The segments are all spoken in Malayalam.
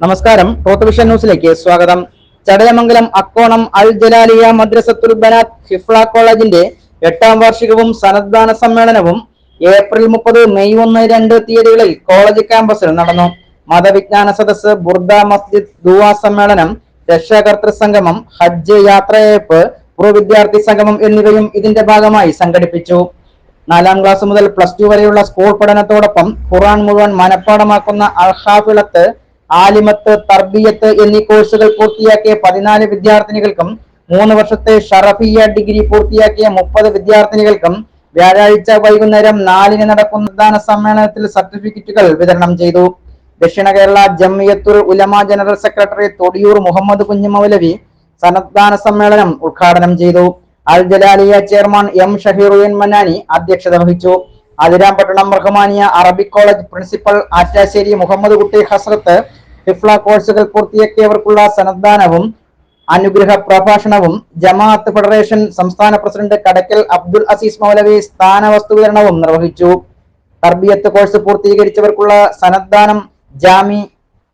നമസ്കാരം. വിഷൻ ന്യൂസിലേക്ക് സ്വാഗതം. ചടയമംഗലം അക്കോണം അൽ ജലാലിയ മദ്രസത്തുൽ ബനാത്ത് ഹിഫ്ല കോളേജിന്റെ എട്ടാം വാർഷികവും സന്നദ്ധാന സമ്മേളനവും ഏപ്രിൽ മുപ്പത് മെയ് ഒന്ന് രണ്ട് തീയതികളിൽ കോളേജ് ക്യാമ്പസിൽ നടന്നു. മതവിജ്ഞാന സദസ് ബുർദ മസ്ജിദ് ദുവാ സമ്മേളനം രക്ഷാകർത്തൃ സംഗമം ഹജ്ജ് യാത്രയയപ്പ് പൂർവ വിദ്യാർത്ഥി സംഗമം എന്നിവയും ഇതിന്റെ ഭാഗമായി സംഘടിപ്പിച്ചു. നാലാം ക്ലാസ് മുതൽ പ്ലസ് ടു വരെയുള്ള സ്കൂൾ പഠനത്തോടൊപ്പം ഖുറാൻ മുഴുവൻ മനഃപ്പാടമാക്കുന്ന അൽഹാഫിളത്ത് ആലിമത്ത് തർബിയത്ത് എന്നീ കോഴ്സുകൾ പൂർത്തിയാക്കിയ പതിനാല് വിദ്യാർത്ഥിനികൾക്കും മൂന്ന് വർഷത്തെ ഷറഫിയ ഡിഗ്രി പൂർത്തിയാക്കിയ മുപ്പത് വിദ്യാർത്ഥിനികൾക്കും വ്യാഴാഴ്ച വൈകുന്നേരം നാലിന് നടക്കുന്ന പ്രധാന സമ്മേളനത്തിൽ സർട്ടിഫിക്കറ്റുകൾ വിതരണം ചെയ്തു. ദക്ഷിണ കേരള ജമിയത്തുൽ ഉലമ ജനറൽ സെക്രട്ടറി തൊടിയൂർ മുഹമ്മദ് കുഞ്ഞുമൗലവി സന്നദ്ധാന സമ്മേളനം ഉദ്ഘാടനം ചെയ്തു. അൽ ജലാലിയ ചെയർമാൻ എം ഷഹീറുദ്ദീൻ മന്നാനി അധ്യക്ഷത വഹിച്ചു. Athirampattinam Rahmaniya Arabic college principal Attassery Muhammad Kutty Hazrath ഹിഫ്ല കോഴ്സുകൾ പൂർത്തിയാക്കിയവർക്കുള്ള സന്നദ്ധാനവും അനുഗ്രഹ പ്രഭാഷണവും ജമാഅത്ത് ഫെഡറേഷൻ സംസ്ഥാന പ്രസിഡന്റ് കടക്കൽ അബ്ദുൽ അസീസ് മൗലവി സ്ഥാനവസ്തു വിതരണവും നിർവഹിച്ചു. തർബിയത്ത് കോഴ്സ് പൂർത്തീകരിച്ചവർക്കുള്ള സന്നദ്ധാനം ജാമി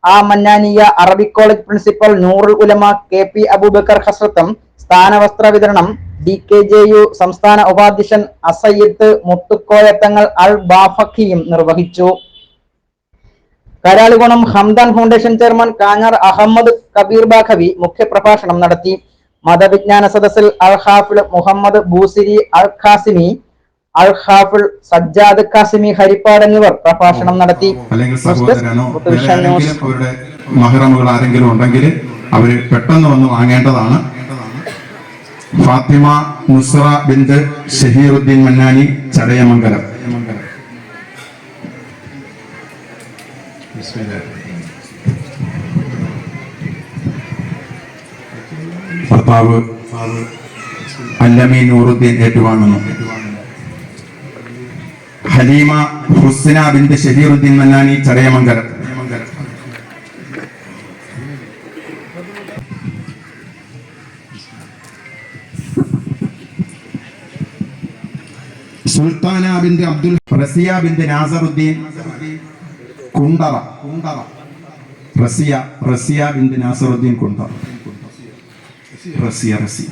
ആ Mannaniya Arabic college principal Noorul Ulama K P Aboobacker ഹസ്രത്തും സ്ഥാനവസ്ത്ര വിതരണം ഡി കെ ജെ യു സംസ്ഥാന ഉപാധ്യക്ഷൻ അസയ്യത്ത് മുത്തുക്കോയത്തങ്ങൾ അൽ ബാഫക്കിയും നിർവഹിച്ചു. കരാളികുണം ഹംദാൻ ഫൗണ്ടേഷൻ ചെയർമാൻ കാഞ്ഞാർ അഹമ്മദ് കബീർ ബാഖവി മുഖ്യപ്രഭാഷണം നടത്തി. മതവിജ്ഞാന സദസ്സിൽ അൽ ഹാഫിൾ മുഹമ്മദ് ബൂസിരി അൽ ഖാസിമി അൽ ഹാഫിൾ സജ്ജാദ് ഖാസിമി ഹരിപ്പാട് എന്നിവർ പ്രഭാഷണം നടത്തി. ആരെങ്കിലും ആരെങ്കിലും ഉണ്ടെങ്കിൽ അവർ പെട്ടെന്ന് വന്ന് വാങ്ങേണ്ടതാണ്. ഫാത്തിമ നുസ്ര ബിന്ദ് ഷഹീറുദ്ദീൻ മന്നാനി ചടയമംഗലം. ഭർത്താവ് അല്ലമീൻ നൂറുദ്ദീൻ ഏറ്റുവാങ്ങുന്നു ഹലീമ ഹുസ്ന ബിന്ദ് ഷഹീറുദ്ദീൻ മന്നാനി ചടയമംഗലം. സുൽത്താന ബിന്ദ് അബ്ദുൽ റസിയ ബിന്ദ് നാസറുദ്ദീൻ. കുണ്ടറ. കുണ്ടറ റസിയ റസിയ ബിന്ദ് നാസറുദ്ദീൻ കുണ്ടറ. റസിയ റസിയ.